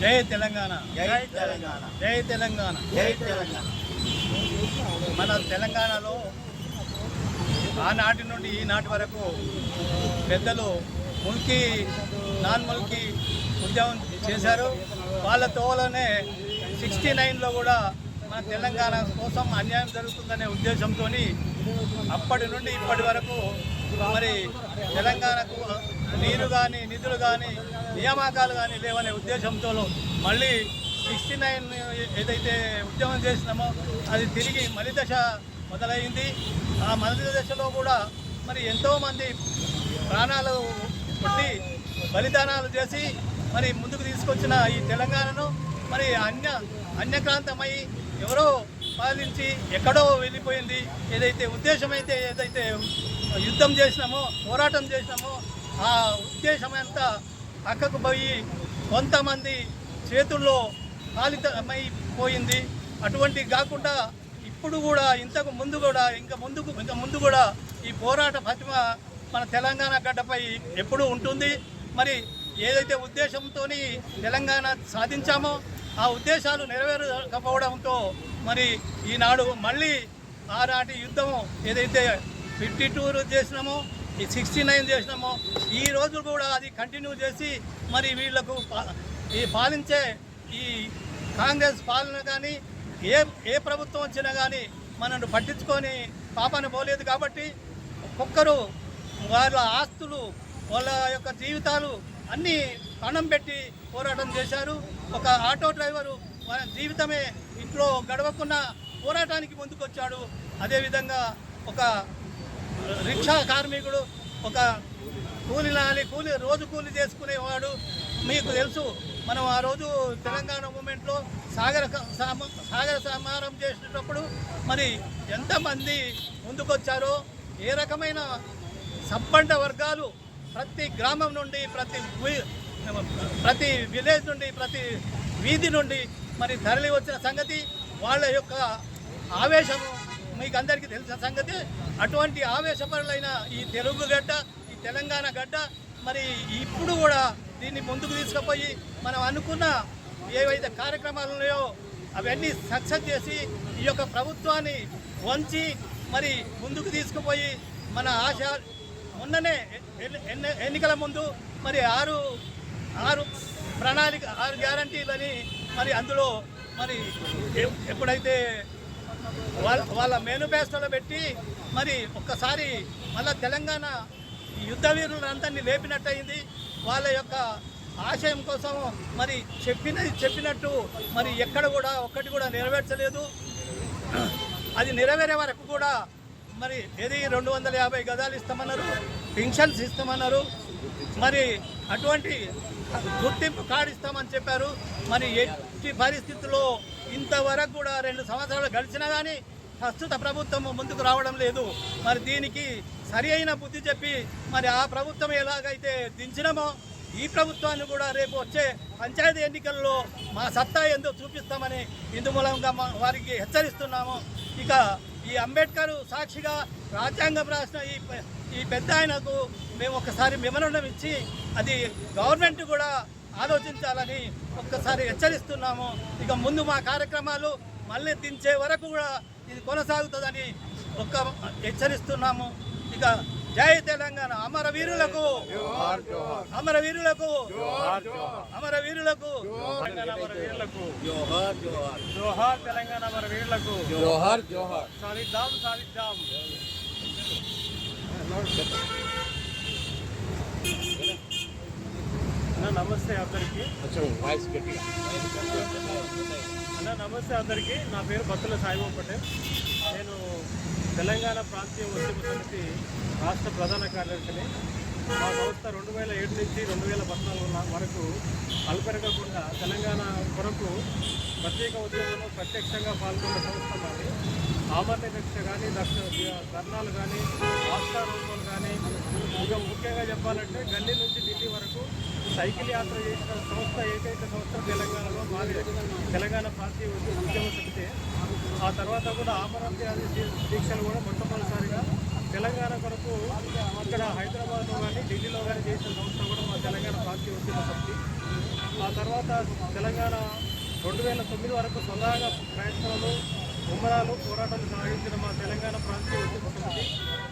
జై తెలంగాణ. జై తెలంగాణ. జై తెలంగాణ. జై తెలంగాణ. మన తెలంగాణలో ఆనాటి నుండి ఈనాటి వరకు పెద్దలు ముల్కి నాన్ ముల్కి ఉద్యమం చేశారు. వాళ్ళ తోవలోనే సిక్స్టీ నైన్లో కూడా మన తెలంగాణ కోసం అన్యాయం జరుగుతుందనే ఉద్దేశంతో అప్పటి నుండి ఇప్పటి వరకు మరి తెలంగాణకు నీరు కానీ నిధులు కానీ నియామకాలు కానీ లేవనే ఉద్దేశంతో మళ్ళీ సిక్స్టీ నైన్ ఏదైతే ఉద్యమం చేసినామో అది తిరిగి మలి దశ మొదలైంది. ఆ మలి దశలో కూడా మరి ఎంతోమంది ప్రాణాలు పుట్టి బలిదానాలు చేసి మరి ముందుకు తీసుకొచ్చిన ఈ తెలంగాణను మరి అన్య అన్యక్రాంతమై ఎవరో పాలించి ఎక్కడో వెళ్ళిపోయింది. ఏదైతే ఉద్దేశమైతే ఏదైతే యుద్ధం చేసినామో పోరాటం చేసినామో ఆ ఉద్దేశం అంతా పక్కకు పోయి కొంతమంది చేతుల్లో కాలితమైపోయింది అటువంటి కాకుండా ఇప్పుడు కూడా ఇంతకు ముందు కూడా ఇంకా ముందుకు ఇంకా ముందు కూడా ఈ పోరాట ప్రతిమ మన తెలంగాణ గడ్డపై ఎప్పుడూ ఉంటుంది. మరి ఏదైతే ఉద్దేశంతో తెలంగాణ సాధించామో ఆ ఉద్దేశాలు నెరవేరకపోవడంతో మరి ఈనాడు మళ్ళీ ఆనాటి యుద్ధం ఏదైతే ఫిఫ్టీ టూ చేసినామో ఈ సిక్స్టీ నైన్ చేసినామో ఈ రోజు కూడా అది కంటిన్యూ చేసి మరి వీళ్ళకు పా- ఈ పాలించే ఈ కాంగ్రెస్ పాలన కానీ ఏ ఏ ప్రభుత్వం వచ్చినా కానీ మనను పట్టించుకొని పాపాన్ని పోలేదు కాబట్టి ఒక్కొక్కరు వాళ్ళ ఆస్తులు వాళ్ళ యొక్క జీవితాలు అన్నీ పణం పెట్టి పోరాటం చేశారు. ఒక ఆటో డ్రైవరు మన జీవితమే ఇంట్లో గడవకుండా పోరాటానికి ముందుకొచ్చాడు. అదేవిధంగా ఒక రిక్షా కార్మికుడు ఒక కూలి లాలి కూలి రోజు కూలి చేసుకునేవాడు. మీకు తెలుసు మనం ఆ రోజు తెలంగాణ మూమెంట్లో సాగర క- సాగర సమారం చేసేటప్పుడు మరి ఎంతమంది ముందుకొచ్చారో ఏ రకమైన సబ్బండ వర్గాలు ప్రతి గ్రామం నుండి ప్రతి ప్రతి విలేజ్ నుండి ప్రతి వీధి నుండి మరి తరలి వచ్చిన సంగతి వాళ్ళ యొక్క ఆవేశము మీకు అందరికీ తెలిసిన సంగతి అటువంటి ఆవేశపరులైన ఈ తెలుగు గడ్డ ఈ తెలంగాణ గడ్డ మరి ఇప్పుడు కూడా దీన్ని ముందుకు తీసుకుపోయి మనం అనుకున్న ఏవైతే కార్యక్రమాలు ఉన్నాయో అవన్నీ సక్సెస్ చేసి ఈ యొక్క ప్రభుత్వాన్ని వంచి మరి ముందుకు తీసుకుపోయి మన ఆశ మొన్ననే ఎన్ని- ఎన్ని- ఎన్నికల ముందు మరి ఆరు ఆరు ప్రణాళిక ఆరు గ్యారంటీలని మరి అందులో మరి ఎప్పుడైతే వాళ్ళ వాళ్ళ మేనిఫెస్టోలో పెట్టి మరి ఒక్కసారి మళ్ళీ తెలంగాణ యుద్ధ వీరులందరినీ లేపినట్టయింది. వాళ్ళ యొక్క ఆశయం కోసం మరి చెప్పినది చెప్పినట్టు మరి ఎక్కడ కూడా ఒక్కటి కూడా నెరవేర్చలేదు. అది నెరవేరే వరకు కూడా మరి ఏది రెండు వందల యాభై గదాలు ఇస్తామన్నారు పెన్షన్స్ ఇస్తామన్నారు. మరి అటువంటి గుర్తింపు కార్డు ఇస్తామని చెప్పారు. మరి ఎట్టి పరిస్థితుల్లో ఇంతవరకు కూడా రెండు సంవత్సరాలు గడిచినా కానీ ప్రస్తుత ప్రభుత్వం ముందుకు రావడం లేదు. మరి దీనికి సరి అయిన బుద్ధి చెప్పి మరి ఆ ప్రభుత్వం ఎలాగైతే దించినామో ఈ ప్రభుత్వాన్ని కూడా రేపు వచ్చే పంచాయతీ ఎన్నికల్లో మా సత్తా ఏందో చూపిస్తామని ఇందు మూలంగా వారికి హెచ్చరిస్తున్నాము. ఇక ఈ అంబేద్కర్ సాక్షిగా రాజ్యాంగం రాసిన ఈ ఈ పెద్ద ఆయనకు మేము ఒకసారి మెమరణం ఇచ్చి అది గవర్నమెంట్ కూడా ఆలోచించాలని ఒక్కసారి హెచ్చరిస్తున్నాము. ఇక ముందు మా కార్యక్రమాలు మళ్ళీ దించే వరకు కూడా ఇది కొనసాగుతుందని ఒక్క హెచ్చరిస్తున్నాము. ఇక జై తెలంగాణ. అమర వీరులకు అమర వీరులకు అమర వీరులకు తెలంగాణ మన వీరులకు జోహార్ జోహార్ జోహార్ తెలంగాణ మన వీరులకు జోహార్ జోహార్. సాధిద్దాం సాధిద్దాం. నమస్తే అందరికీ. అన్న నమస్తే అందరికీ. నా పేరు బత్తుల సాయిబాబు పటేల్. నేను తెలంగాణ ప్రాంతీయ ఉద్యమ సమితి రాష్ట్ర ప్రధాన కార్యదర్శిని. మా సంస్థ రెండు వేల ఏడు నుంచి రెండు వేల పద్నాలుగు వరకు అల్పెరగకుండా తెలంగాణ కొరకు ప్రత్యేక ఉద్యమంలో ప్రత్యక్షంగా పాల్గొన్న సంస్థ కానీ ఆమరణ దీక్ష కానీ దక్ష ధర్నాలు కానీ రాష్ట్రారోపణలు కానీ ఇక ముఖ్యంగా చెప్పాలంటే గల్లీ నుంచి ఢిల్లీ వరకు సైకిల్ యాత్ర చేసిన సంస్థ ఏకైక సంస్థ తెలంగాణలో మాది. తెలంగాణ ప్రాంతీయ ఉద్యమ సమితి. ఆ తర్వాత కూడా ఆమరణ దీక్షలు కూడా మొట్టమొదటిసారిగా తెలంగాణ కొరకు ఇక్కడ హైదరాబాద్లో కానీ ఢిల్లీలో కానీ చేసిన సంస్థ కూడా మా తెలంగాణ ప్రాంతీయ ఉద్యమ సమితి. ఆ తర్వాత తెలంగాణ రెండు వేల తొమ్మిది వరకు స్వతహాగా ప్రయత్నాలు సంబరాలు పోరాటాలు సాగించిన మా తెలంగాణ ప్రాంతీయ ఉద్యమ సమితి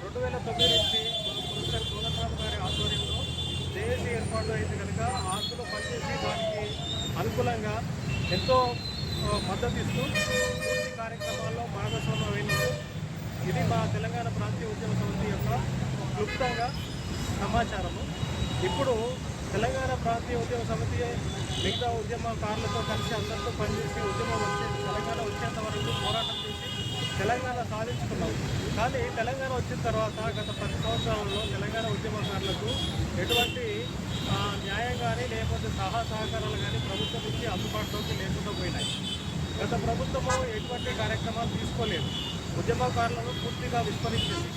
రెండు వేల తొమ్మిది నుంచి ప్రొఫెసర్ కోదండరామ్ గారి ఆధ్వర్యంలో జేఏసీ ఏర్పాటు అయింది కనుక ఆస్తులో పనిచేసి దానికి అనుకూలంగా ఎంతో మద్దతు ఇస్తూ పూర్తి కార్యక్రమాల్లో భాగస్వామ్యమైనందుకు ఇది మా తెలంగాణ ప్రాంతీయ ఉద్యమ సమితి యొక్క క్లుప్తంగా సమాచారము. ఇప్పుడు తెలంగాణ ప్రాంతీయ ఉద్యమ సమితి మిగతా ఉద్యమకారులతో కలిసి అందరితో పనిచేసి ఉద్యమం వచ్చే తెలంగాణ వచ్చేంత వరకు పోరాటం చేసి తెలంగాణ సాధించుకున్నాం. కానీ తెలంగాణ వచ్చిన తర్వాత గత పది సంవత్సరాలలో తెలంగాణ ఉద్యమకారులకు ఎటువంటి న్యాయం కానీ లేకపోతే సహా సహకారాలు కానీ ప్రభుత్వం నుంచి అందుబాటులోకి లేకుండా పోయినాయి. గత ప్రభుత్వము ఎటువంటి కార్యక్రమాలు తీసుకోలేదు. ఉద్యమకారులను పూర్తిగా విస్మరించింది.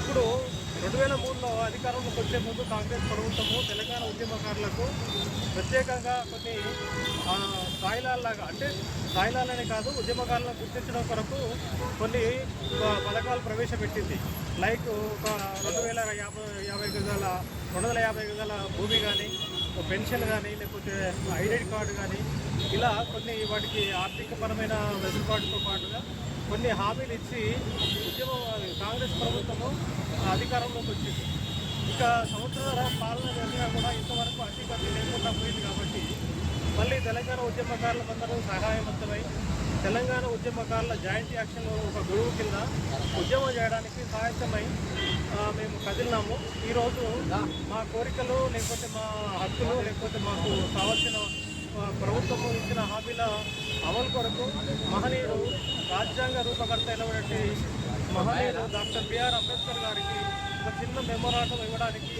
ఇప్పుడు రెండు వేల మూడులో అధికారంలోకి వచ్చే ముందు కాంగ్రెస్ ప్రభుత్వము తెలంగాణ ఉద్యమకారులకు ప్రత్యేకంగా కొన్ని సాయిలాల్లాగా అంటే సాయిలాలనే కాదు ఉద్యమకారులను గుర్తించడం కొరకు కొన్ని పథకాలు ప్రవేశపెట్టింది. లైక్ ఒక రెండు వేల యాభై యాభై గజాల రెండు వందల యాభై గజాల భూమి కానీ ఒక పెన్షన్ కానీ లేకపోతే ఐడెంటి కార్డు కానీ ఇలా కొన్ని వాటికి ఆర్థికపరమైన వెసులుబాటుతో పాటుగా కొన్ని హామీలు ఇచ్చి ఉద్యమం కాంగ్రెస్ ప్రభుత్వము అధికారంలోకి వచ్చింది. ఇక సంవత్సరాల పాలన జరిగినా కూడా ఇంతవరకు అధికారులు లేకుండా పోయింది కాబట్టి మళ్ళీ తెలంగాణ ఉద్యమకారులందరూ సహాయవంతమై తెలంగాణ ఉద్యమకారుల జాయింట్ యాక్షన్లో ఒక గురువు కింద ఉద్యమం చేయడానికి సహాయమై మేము కదిలినాము. ఈరోజు మా కోరికలు లేకపోతే మా హక్కులు లేకపోతే మాకు కావాల్సిన ప్రభుత్వము ఇచ్చిన హామీల అమలు కొరకు మహనీయుడు రాజ్యాంగ రూపకర్త అయినటువంటి మహనీయుడు డాక్టర్ బిఆర్ అంబేద్కర్ గారికి ఒక చిన్న మెమోరాండం ఇవ్వడానికి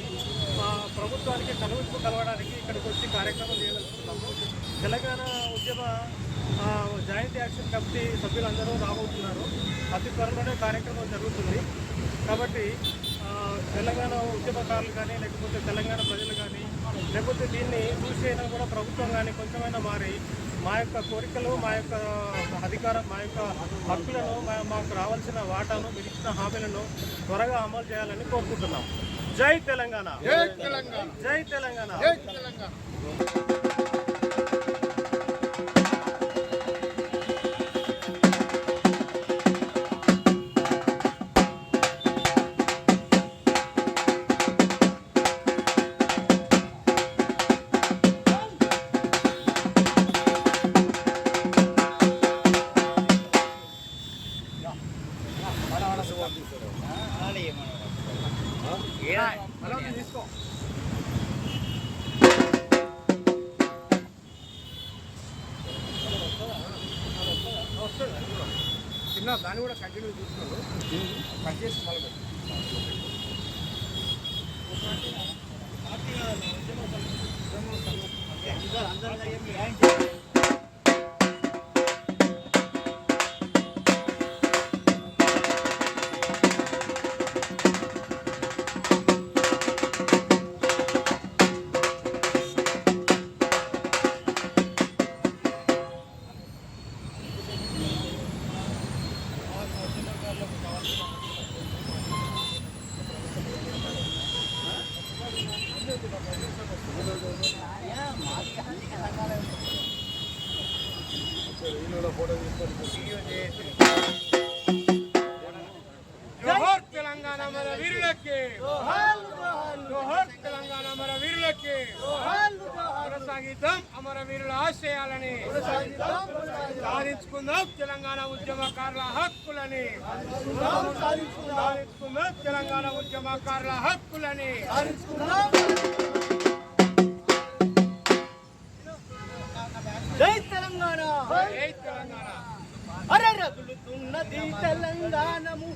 మా ప్రభుత్వానికి కనువిప్పు కలవడానికి ఇక్కడికి వచ్చి కార్యక్రమం చేయదలుచుకున్నాము. తెలంగాణ ఉద్యమ జాయింట్ యాక్షన్ కమిటీ సభ్యులందరూ రాబోతున్నారు. అతి త్వరలోనే కార్యక్రమం జరుగుతుంది. కాబట్టి తెలంగాణ ఉద్యమకారులు కానీ లేకపోతే తెలంగాణ ప్రజలు కానీ లేకపోతే దీన్ని చూసి అయినా కూడా ప్రభుత్వం కానీ కొంచెమైనా మారి మా యొక్క కోరికలు మా యొక్క అధికారం మా యొక్క హక్కులను మా- మాకు రావాల్సిన వాటాను మీరు ఇచ్చిన హామీలను త్వరగా అమలు చేయాలని కోరుకుంటున్నాం. జై తెలంగాణ. జై తెలంగాణ. జై తెలంగాణ. చిన్న దాన్ని కూడా కంటిన్యూ చూసుకోండి కట్ చేసి మళ్ళీ అందరూ జోహార్ వీరులకి కొనసాగిద్దాం అమర వీరుల ఆశయాలని సాధించుకుందాం. తెలంగాణ ఉద్యమకారుల హక్కులని సాధించుకుందాం. తెలంగాణ ఉద్యమకారుల హక్కులని జై తెలంగాణ. జై తెలంగాణ. అరే రగులుతున్నది తెలంగాణము.